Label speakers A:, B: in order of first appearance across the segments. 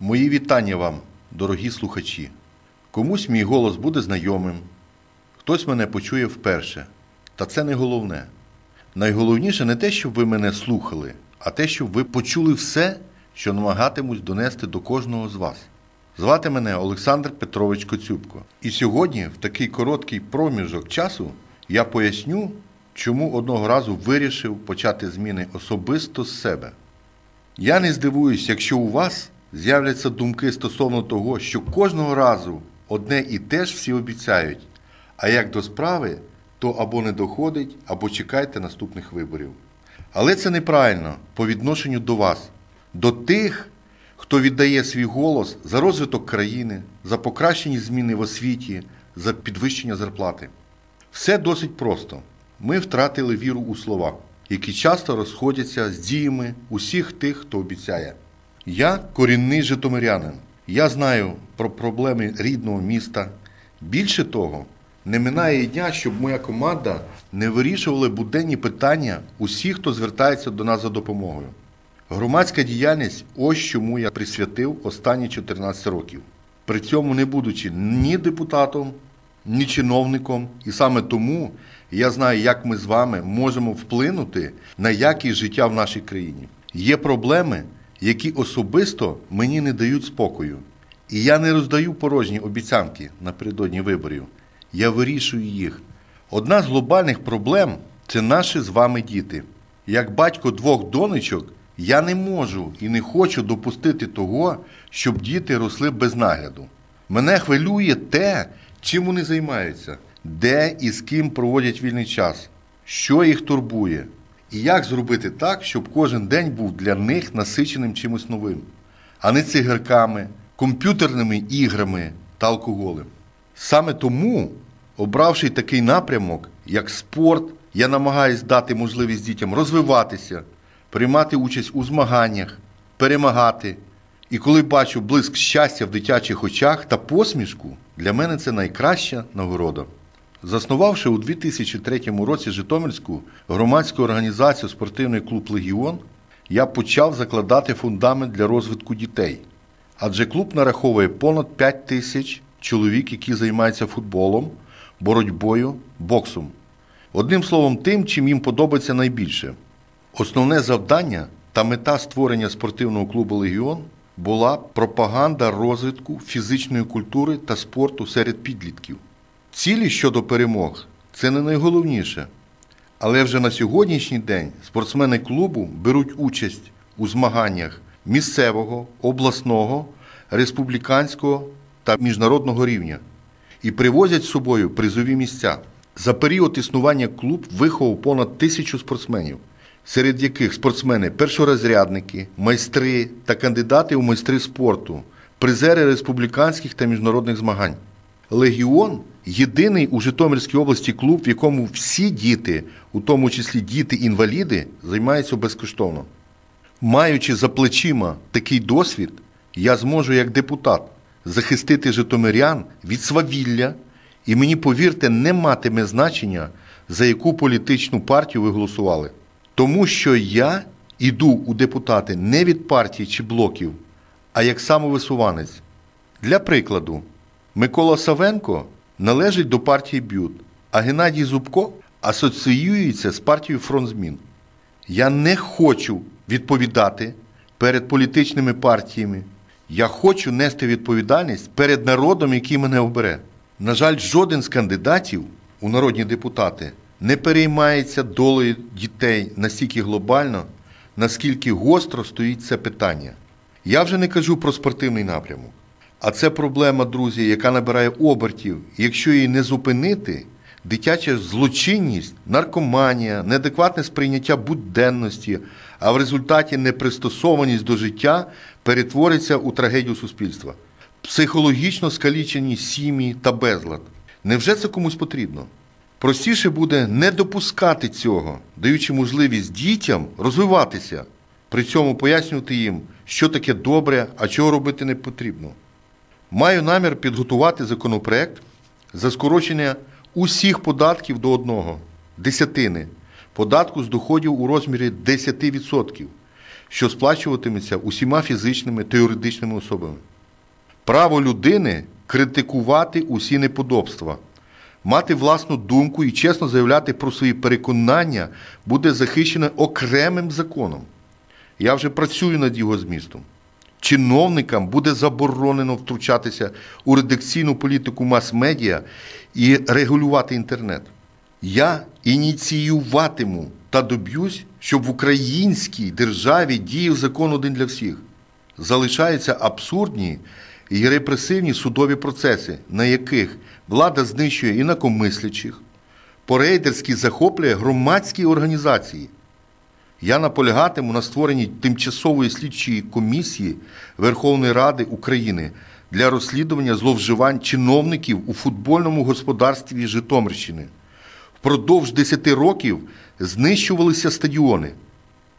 A: Мої вітання вам, дорогі слухачі. Комусь мій голос буде знайомим, хтось мене почує вперше. Та це не головне. Найголовніше не те, щоб ви мене слухали, а те, щоб ви почули все, що намагатимусь донести до кожного з вас. Звати мене Олександр Петрович Коцюбко. І сьогодні, в такий короткий проміжок часу, я поясню, чому одного разу вирішив почати зміни особисто з себе. Я не здивуюсь, якщо у вас з'являться думки стосовно того, що кожного разу одне і те ж всі обіцяють, а як до справи, то або не доходить, або чекайте наступних виборів. Але це неправильно по відношенню до вас, до тих, хто віддає свій голос за розвиток країни, за покращені зміни в освіті, за підвищення зарплати. Все досить просто. Ми втратили віру у слова, які часто розходяться з діями усіх тих, хто обіцяє. Я корінний житомирянин. Я знаю про проблеми рідного міста. Більше того, не минає дня, щоб моя команда не вирішувала буденні питання усіх, хто звертається до нас за допомогою. Громадська діяльність ось чому я присвятив останні 14 років. При цьому не будучи ні депутатом, ні чиновником, і саме тому я знаю, як ми з вами можемо вплинути на якість життя в нашій країні. Є проблеми, які особисто мені не дають спокою. І я не роздаю порожні обіцянки напередодні виборів. Я вирішую їх. Одна з глобальних проблем це наші з вами діти. Як батько двох донечок, я не можу і не хочу допустити того, щоб діти росли без нагляду. Мене хвилює те, чим вони займаються, де і з ким проводять вільний час, що їх турбує, і як зробити так, щоб кожен день був для них насиченим чимось новим, а не цигарками, комп'ютерними іграми та алкоголем. Саме тому, обравши такий напрямок, як спорт, я намагаюсь дати можливість дітям розвиватися, приймати участь у змаганнях, перемагати. І коли бачу блиск щастя в дитячих очах та посмішку, для мене це найкраща нагорода. Заснувавши у 2003 році Житомирську громадську організацію Спортивний клуб Легіон, я почав закладати фундамент для розвитку дітей. Адже клуб нараховує понад 5 тисяч чоловік, які займаються футболом, боротьбою, боксом. Одним словом, тим, чим їм подобається найбільше. Основне завдання та мета створення спортивного клубу Легіон була пропаганда розвитку фізичної культури та спорту серед підлітків. Цілі щодо перемог це не найголовніше. Але вже на сьогоднішній день спортсмени клубу беруть участь у змаганнях місцевого, обласного, республіканського та міжнародного рівня і привозять з собою призові місця. За період існування клуб виховав понад тисячу спортсменів, серед яких спортсмени першорозрядники, майстри та кандидати у майстри спорту, призери республіканських та міжнародних змагань. Легіон єдиний у Житомирській області клуб, в якому всі діти, у тому числі діти-інваліди, займаються безкоштовно. Маючи за плечима такий досвід, я зможу як депутат захистити Житомирян від свавілля, і мені, повірте, не матиме значення, за яку політичну партію ви голосували. Тому що я йду у депутати не від партії чи блоків, а як самовисуванець. Для прикладу, Микола Савенко належить до партії Бют, а Геннадій Зубко асоціюється з партією Фронт Змін. Я не хочу відповідати перед політичними партіями. Я хочу нести відповідальність перед народом, який мене обере. На жаль, жоден з кандидатів у народні депутати не переймається долею дітей настільки глобально, наскільки гостро стоїть це питання. Я вже не кажу про спортивний напрямок. А це проблема, друзі, яка набирає обертів. Якщо її не зупинити, дитяча злочинність, наркоманія, неадекватне сприйняття буденності, а в результаті непристосованість до життя перетвориться у трагедію суспільства, психологічно скалічені сім'ї та безлад. Невже це комусь потрібно? Простіше буде не допускати цього, даючи можливість дітям розвиватися, при цьому пояснювати їм, що таке добре, а чого робити не потрібно. Маю намір підготувати законопроект за скорочення усіх податків до одного десятини, податку з доходів у розмірі 10%, що сплачуватиметься усіма фізичними та юридичними особами. Право людини критикувати усі неподобства, мати власну думку і чесно заявляти про свої переконання буде захищене окремим законом. Я вже працюю над його змістом. Чиновникам буде заборонено втручатися у редакційну політику мас-медіа і регулювати інтернет. Я ініціюватиму та доб'юсь, щоб в українській державі діяв закон один для всіх. Залишаються абсурдні і репресивні судові процеси, на яких влада знищує інакомислячих, по-рейдерськи захоплює громадські організації. Я наполягатиму на створенні тимчасової слідчої комісії Верховної Ради України для розслідування зловживань чиновників у футбольному господарстві Житомирщини. Впродовж 10 років знищувалися стадіони.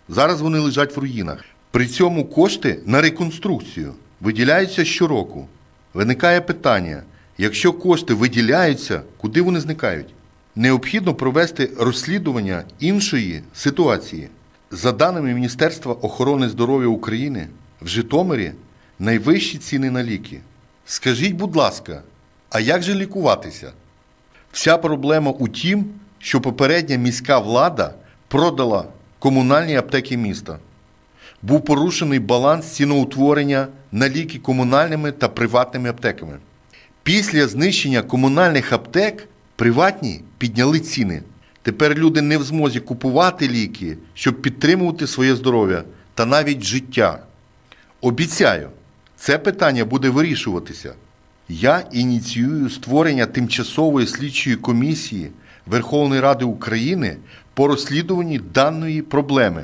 A: Зараз вони лежать в руїнах. При цьому кошти на реконструкцію виділяються щороку. Виникає питання: якщо кошти виділяються, куди вони зникають? Необхідно провести розслідування іншої ситуації. За даними Міністерства охорони здоров'я України, в Житомирі найвищі ціни на ліки. Скажіть, будь ласка, а як же лікуватися? Вся проблема у тім, що попередня міська влада продала комунальні аптеки міста. Був порушений баланс ціноутворення на ліки комунальними та приватними аптеками. Після знищення комунальних аптек приватні підняли ціни. Тепер люди не в змозі купувати ліки, щоб підтримувати своє здоров'я та навіть життя. Обіцяю, це питання буде вирішуватися. Я ініціюю створення тимчасової слідчої комісії Верховної Ради України по розслідуванні даної проблеми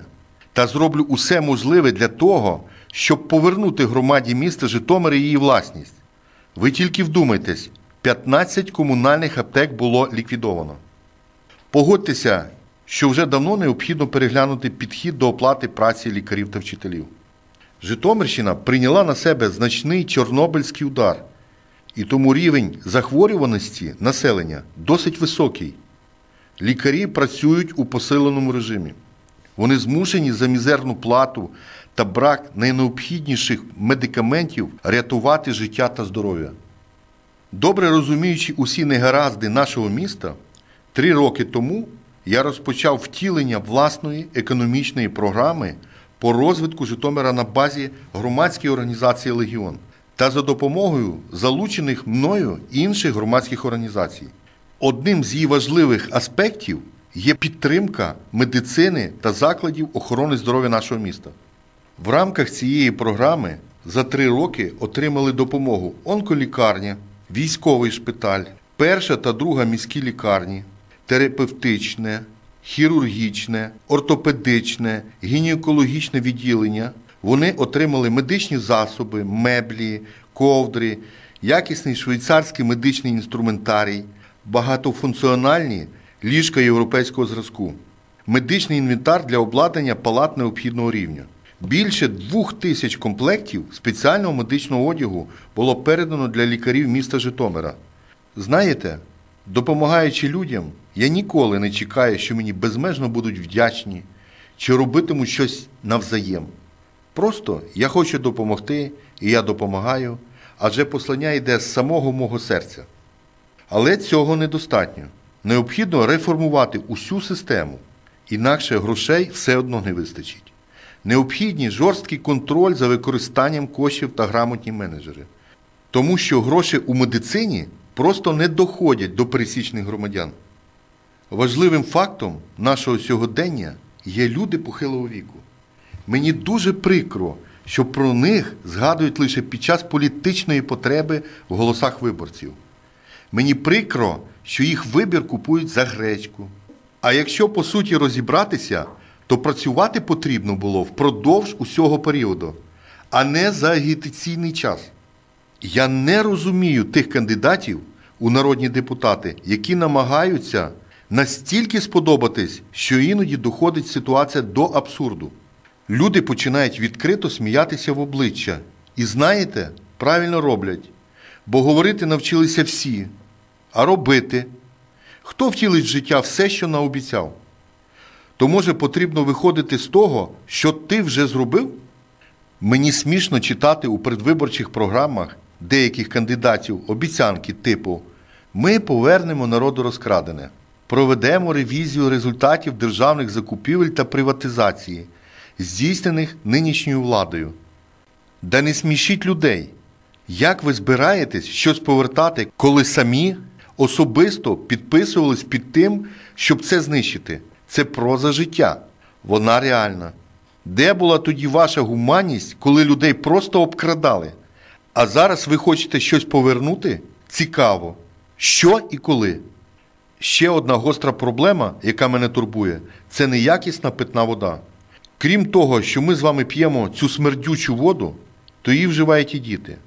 A: та зроблю усе можливе для того, щоб повернути громаді міста Житомир її власність. Ви тільки вдумайтесь, 15 комунальних аптек було ліквідовано. Погодьтеся, що вже давно необхідно переглянути підхід до оплати праці лікарів та вчителів. Житомирщина прийняла на себе значний чорнобильський удар, і тому рівень захворюваності населення досить високий. Лікарі працюють у посиленому режимі. Вони змушені за мізерну плату та брак найнеобхідніших медикаментів рятувати життя та здоров'я. Добре розуміючи усі негаразди нашого міста, три роки тому я розпочав втілення власної економічної програми по розвитку Житомира на базі громадської організації Легіон та за допомогою залучених мною інших громадських організацій. Одним з її важливих аспектів є підтримка медицини та закладів охорони здоров'я нашого міста. В рамках цієї програми за три роки отримали допомогу онколікарня, військовий шпиталь, перша та друга міські лікарні, терапевтичне, хірургічне, ортопедичне, гінекологічне відділення. Вони отримали медичні засоби, меблі, ковдри, якісний швейцарський медичний інструментарій, багатофункціональні ліжка європейського зразку, медичний інвентар для обладнання палат необхідного рівня. Більше двох тисяч комплектів спеціального медичного одягу було передано для лікарів міста Житомира. Знаєте, допомагаючи людям, я ніколи не чекаю, що мені безмежно будуть вдячні чи робитимуть щось навзаєм. Просто я хочу допомогти, і я допомагаю, адже послання йде з самого мого серця. Але цього недостатньо. Необхідно реформувати усю систему, інакше грошей все одно не вистачить. Необхідні жорсткий контроль за використанням коштів та грамотні менеджери. Тому що гроші у медицині просто не доходять до пересічних громадян. Важливим фактом нашого сьогодення є люди похилого віку. Мені дуже прикро, що про них згадують лише під час політичної потреби в голосах виборців. Мені прикро, що їх вибір купують за гречку. А якщо по суті розібратися, то працювати потрібно було впродовж усього періоду, а не за агітаційний час. Я не розумію тих кандидатів у народні депутати, які намагаються настільки сподобатись, що іноді доходить ситуація до абсурду. Люди починають відкрито сміятися в обличчя. І знаєте, правильно роблять, бо говорити навчилися всі, а робити. Хто втілить в життя все, що наобіцяв? то може потрібно виходити з того, що ти вже зробив? Мені смішно читати у передвиборчих програмах деяких кандидатів обіцянки типу Ми повернемо народу розкрадене, проведемо ревізію результатів державних закупівель та приватизації, здійснених нинішньою владою. Да не смішіть людей. Як ви збираєтесь щось повертати, коли самі особисто підписувались під тим, щоб це знищити? Це проза життя. Вона реальна. Де була тоді ваша гуманність, коли людей просто обкрадали? А зараз ви хочете щось повернути? Цікаво. Що і коли? Ще одна гостра проблема, яка мене турбує, це неякісна питна вода. Крім того, що ми з вами п'ємо цю смердючу воду, то її вживають і діти.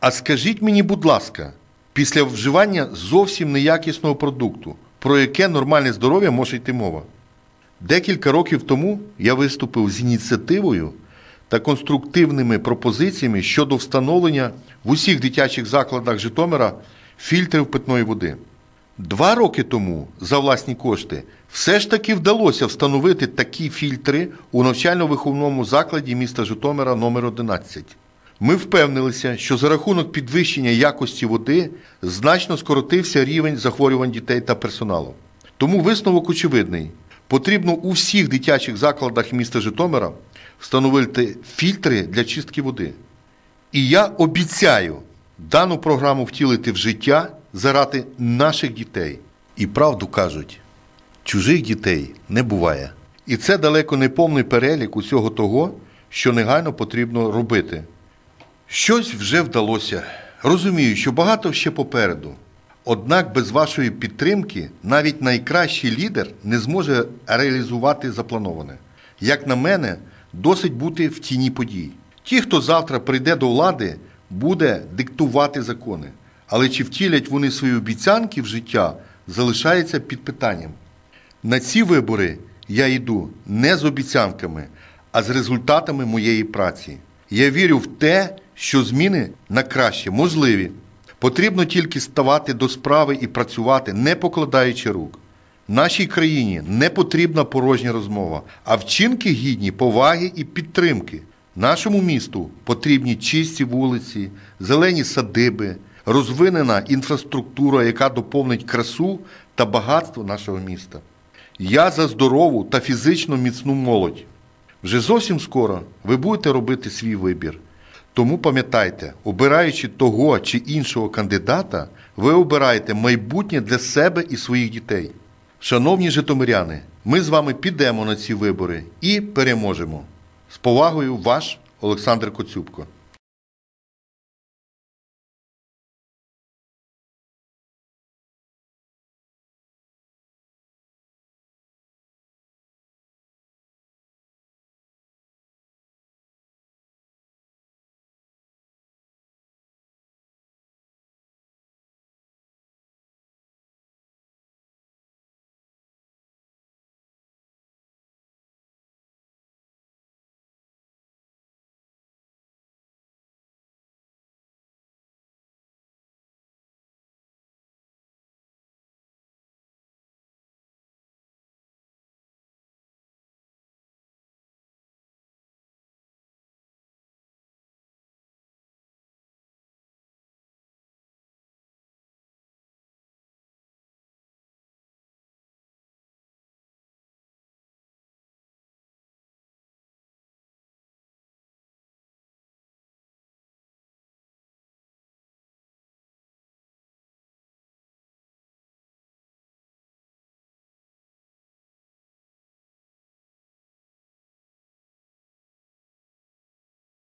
A: А скажіть мені, будь ласка, після вживання зовсім неякісного продукту, про яке нормальне здоров'я може йти мова? Декілька років тому я виступив з ініціативою та конструктивними пропозиціями щодо встановлення в усіх дитячих закладах Житомира фільтрів питної води. Два роки тому за власні кошти все ж таки вдалося встановити такі фільтри у навчально-виховному закладі міста Житомира номер 11 Ми впевнилися, що за рахунок підвищення якості води значно скоротився рівень захворювань дітей та персоналу. Тому висновок очевидний. Потрібно у всіх дитячих закладах міста Житомира встановити фільтри для чистки води. І я обіцяю дану програму втілити в життя заради наших дітей. І правду кажуть, чужих дітей не буває. І це далеко не повний перелік усього того, що негайно потрібно робити. Щось вже вдалося. Розумію, що багато ще попереду. Однак без вашої підтримки навіть найкращий лідер не зможе реалізувати заплановане. Як на мене, досить бути в тіні подій. Ті, хто завтра прийде до влади, буде диктувати закони. Але чи втілять вони свої обіцянки в життя, залишається під питанням. На ці вибори я йду не з обіцянками, а з результатами моєї праці. Я вірю в те, що зміни на краще можливі. Потрібно тільки ставати до справи і працювати, не покладаючи рук. Нашій країні не потрібна порожня розмова, а вчинки гідні поваги і підтримки. Нашому місту потрібні чисті вулиці, зелені садиби, розвинена інфраструктура, яка доповнить красу та багатство нашого міста. Я за здорову та фізично міцну молодь. Вже зовсім скоро ви будете робити свій вибір. Тому пам'ятайте, обираючи того чи іншого кандидата, ви обираєте майбутнє для себе і своїх дітей. Шановні житомиряни, ми з вами підемо на ці вибори і переможемо. З повагою, ваш Олександр Коцюбко.